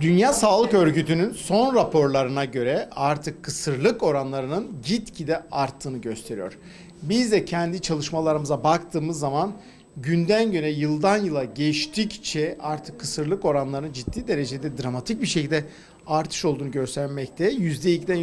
Dünya Sağlık Örgütü'nün son raporlarına göre artık kısırlık oranlarının gitgide arttığını gösteriyor. Biz de kendi çalışmalarımıza baktığımız zaman günden güne yıldan yıla geçtikçe artık kısırlık oranlarının ciddi derecede dramatik bir şekilde artış olduğunu göstermekte. %2'den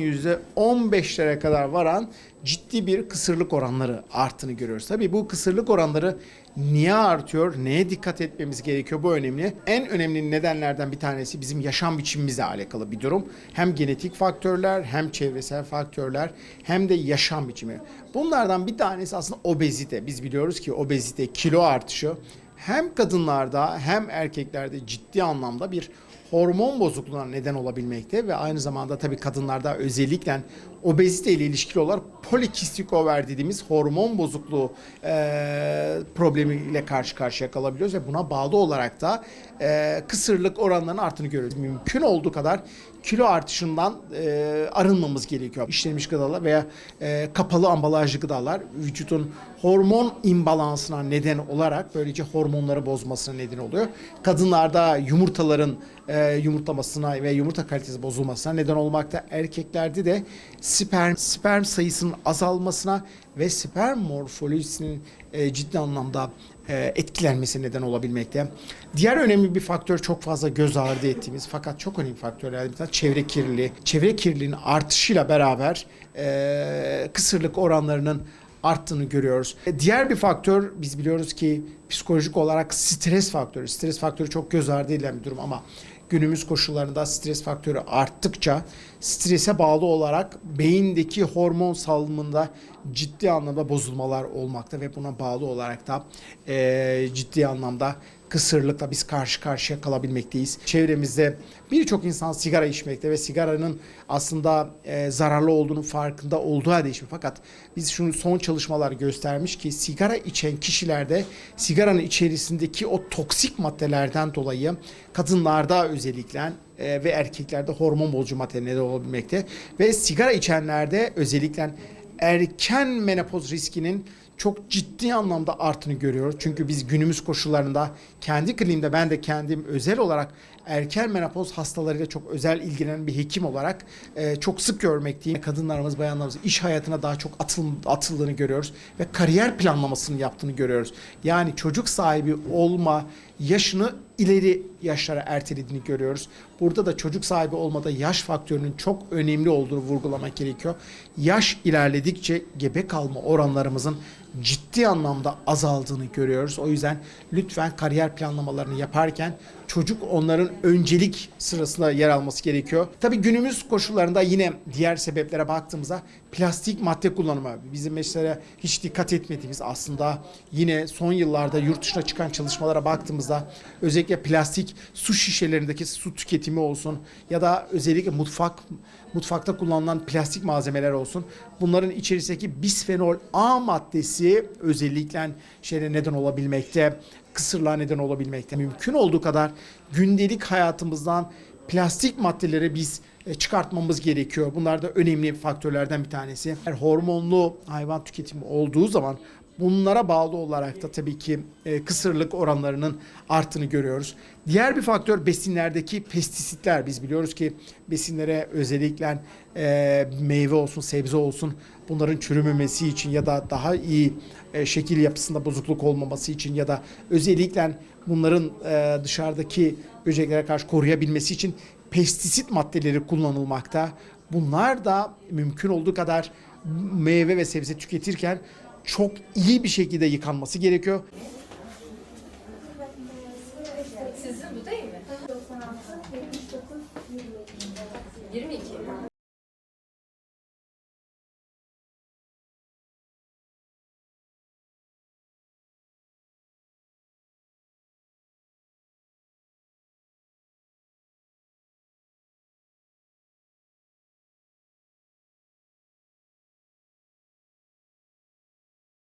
%15'lere kadar varan ciddi bir kısırlık oranları arttığını görüyoruz. Tabii bu kısırlık oranları niye artıyor? Neye dikkat etmemiz gerekiyor? Bu önemli. En önemli nedenlerden bir tanesi bizim yaşam biçimimizle alakalı bir durum. Hem genetik faktörler, hem çevresel faktörler, hem de yaşam biçimi. Bunlardan bir tanesi aslında obezite. Biz biliyoruz ki obezite, kilo artışı hem kadınlarda hem erkeklerde ciddi anlamda bir hormon bozukluğuna neden olabilmekte ve aynı zamanda tabii kadınlarda özellikle obezite ile ilişkili olarak polikistik over dediğimiz hormon bozukluğu e, problemiyle karşı karşıya kalabiliyoruz ve buna bağlı olarak da e, kısırlık oranlarının arttığını görüyoruz. Mümkün olduğu kadar kilo artışından e, arınmamız gerekiyor. İşlenmiş gıdalar veya e, kapalı ambalajlı gıdalar vücudun hormon imbalansına neden olarak böylece hormonları bozmasına neden oluyor. Kadınlarda yumurtaların e, yumurtlamasına ve yumurta kalitesi bozulmasına neden olmakta. Erkeklerde de sperm sperm sayısının azalmasına ve sperm morfolojisinin e, ciddi anlamda e, etkilenmesi neden olabilmekte. Diğer önemli bir faktör çok fazla göz ardı ettiğimiz fakat çok önemli faktörlerden bir tanesi çevre kirliliği. Çevre kirliliğinin artışıyla beraber e, kısırlık oranlarının arttığını görüyoruz. E, Diğer bir faktör biz biliyoruz ki psikolojik olarak stres faktörü. Stres faktörü çok göz ardı edilen bir durum ama günümüz koşullarında stres faktörü arttıkça strese bağlı olarak beyindeki hormon salımında ciddi anlamda bozulmalar olmakta ve buna bağlı olarak da eee, ciddi anlamda kısırlıkla biz karşı karşıya kalabilmekteyiz. Çevremizde birçok insan sigara içmekte ve sigaranın aslında e, zararlı olduğunu farkında olduğu halde içmiyor. Fakat biz şunu son çalışmalar göstermiş ki sigara içen kişilerde sigaranın içerisindeki o toksik maddelerden dolayı kadınlarda özellikle e, ve erkeklerde hormon bozucu madde neden olabilmekte ve sigara içenlerde özellikle erken menopoz riskinin çok ciddi anlamda arttığını görüyoruz. Çünkü biz günümüz koşullarında kendi kliniğimde ben de kendim özel olarak erken menopoz hastalarıyla çok özel ilgilenen bir hekim olarak e, çok sık görmekteyim. Kadınlarımız, bayanlarımız iş hayatına daha çok atıl, atıldığını görüyoruz ve kariyer planlamasını yaptığını görüyoruz. Yani çocuk sahibi olma yaşını ileri yaşlara ertelediğini görüyoruz. Burada da çocuk sahibi olmada yaş faktörünün çok önemli olduğunu vurgulamak gerekiyor. Yaş ilerledikçe gebe kalma oranlarımızın ciddi anlamda azaldığını görüyoruz. O yüzden lütfen kariyer planlamalarını yaparken çocuk onların öncelik sırasında yer alması gerekiyor. Tabii günümüz koşullarında yine diğer sebeplere baktığımızda plastik madde kullanımı bizim mesela hiç dikkat etmediğimiz aslında yine son yıllarda yurt dışına çıkan çalışmalara baktığımızda özellikle plastik su şişelerindeki su tüketimi olsun ya da özellikle mutfak mutfakta kullanılan plastik malzemeler olsun. Bunların içerisindeki bisfenol A maddesi özellikle şeyde neden olabilmekte, kısırlığa neden olabilmekte. Mümkün olduğu kadar gündelik hayatımızdan plastik maddeleri biz e, çıkartmamız gerekiyor. Bunlar da önemli faktörlerden bir tanesi. Eğer hormonlu hayvan tüketimi olduğu zaman bunlara bağlı olarak da tabii ki e, kısırlık oranlarının arttığını görüyoruz. Diğer bir faktör besinlerdeki pestisitler. Biz biliyoruz ki besinlere özellikle e, meyve olsun, sebze olsun bunların çürümemesi için ya da daha iyi e, şekil yapısında bozukluk olmaması için ya da özellikle bunların e, dışarıdaki böceklere karşı koruyabilmesi için pestisit maddeleri kullanılmakta. Bunlar da mümkün olduğu kadar meyve ve sebze tüketirken çok iyi bir şekilde yıkanması gerekiyor. Sizin bu değil mi? 22.